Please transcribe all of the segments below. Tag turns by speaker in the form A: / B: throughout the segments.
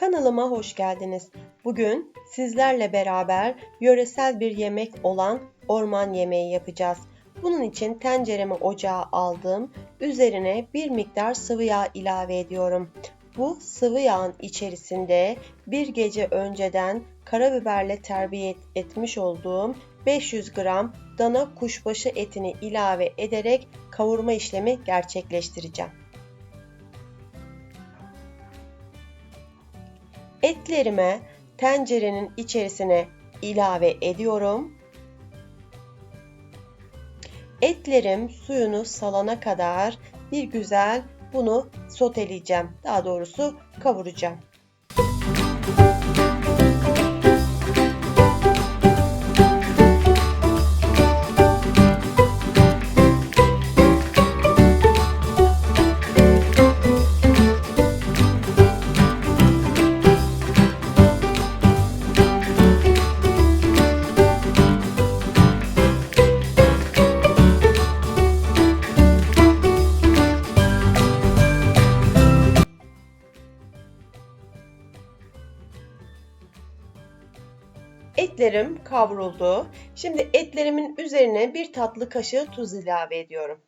A: Kanalıma hoş geldiniz. Bugün sizlerle beraber yöresel bir yemek olan orman yemeği yapacağız. Bunun için tenceremi ocağa aldım. Üzerine bir miktar sıvı yağ ilave ediyorum. Bu sıvı yağın içerisinde bir gece önceden karabiberle terbiye et- etmiş olduğum 500 gram dana kuşbaşı etini ilave ederek kavurma işlemi gerçekleştireceğim. Etlerime tencerenin içerisine ilave ediyorum. Etlerim suyunu salana kadar bir güzel bunu soteleyeceğim. Daha doğrusu kavuracağım. Etlerim kavruldu. Şimdi etlerimin üzerine bir tatlı kaşığı tuz ilave ediyorum.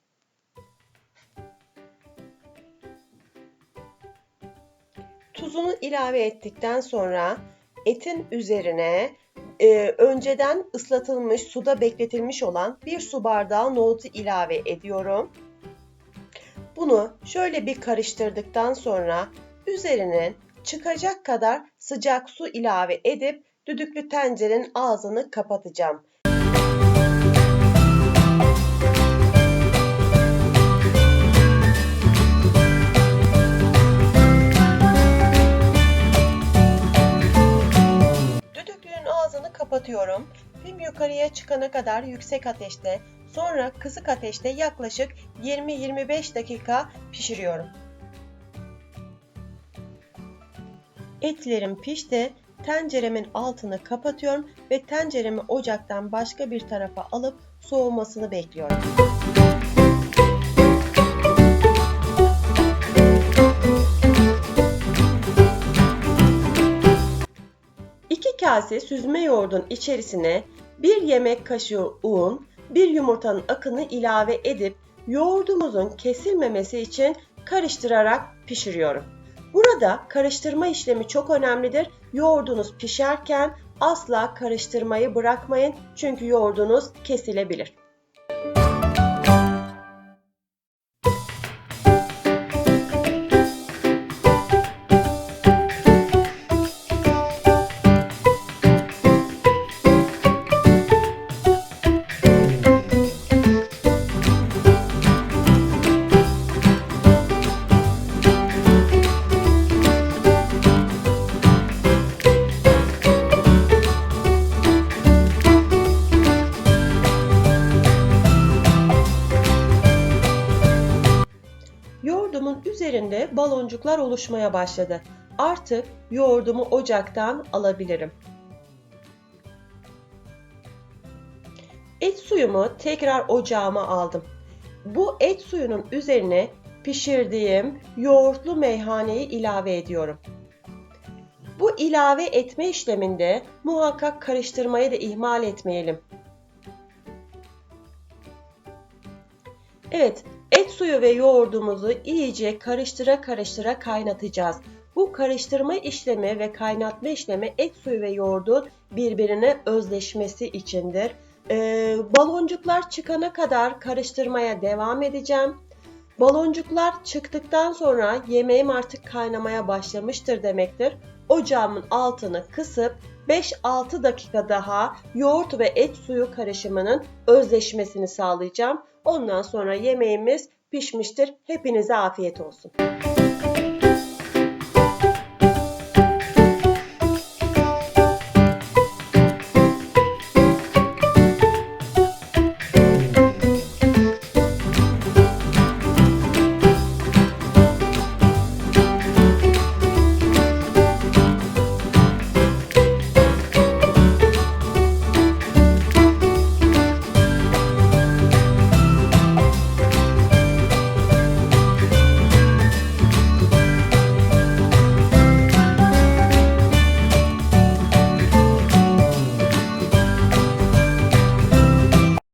A: Tuzunu ilave ettikten sonra etin üzerine e, önceden ıslatılmış, suda bekletilmiş olan bir su bardağı nohutu ilave ediyorum. Bunu şöyle bir karıştırdıktan sonra üzerine çıkacak kadar sıcak su ilave edip düdüklü tencerenin ağzını kapatacağım. Düdüklünün ağzını kapatıyorum. Film yukarıya çıkana kadar yüksek ateşte, sonra kısık ateşte yaklaşık 20-25 dakika pişiriyorum. Etlerim pişti. Tenceremin altını kapatıyorum ve tenceremi ocaktan başka bir tarafa alıp soğumasını bekliyorum. İki kase süzme yoğurdun içerisine bir yemek kaşığı un, bir yumurtanın akını ilave edip yoğurdumuzun kesilmemesi için karıştırarak pişiriyorum. Burada karıştırma işlemi çok önemlidir. Yoğurdunuz pişerken asla karıştırmayı bırakmayın çünkü yoğurdunuz kesilebilir. Üzerinde baloncuklar oluşmaya başladı. Artık yoğurdumu ocaktan alabilirim. Et suyumu tekrar ocağıma aldım. Bu et suyunun üzerine pişirdiğim yoğurtlu meyhaneyi ilave ediyorum. Bu ilave etme işleminde muhakkak karıştırmayı da ihmal etmeyelim. Evet, et suyu ve yoğurdumuzu iyice karıştıra karıştıra kaynatacağız. Bu karıştırma işlemi ve kaynatma işlemi et suyu ve yoğurdun birbirine özleşmesi içindir. Ee, baloncuklar çıkana kadar karıştırmaya devam edeceğim. Baloncuklar çıktıktan sonra yemeğim artık kaynamaya başlamıştır demektir. Ocağımın altını kısıp 5-6 dakika daha yoğurt ve et suyu karışımının özleşmesini sağlayacağım. Ondan sonra yemeğimiz pişmiştir. Hepinize afiyet olsun.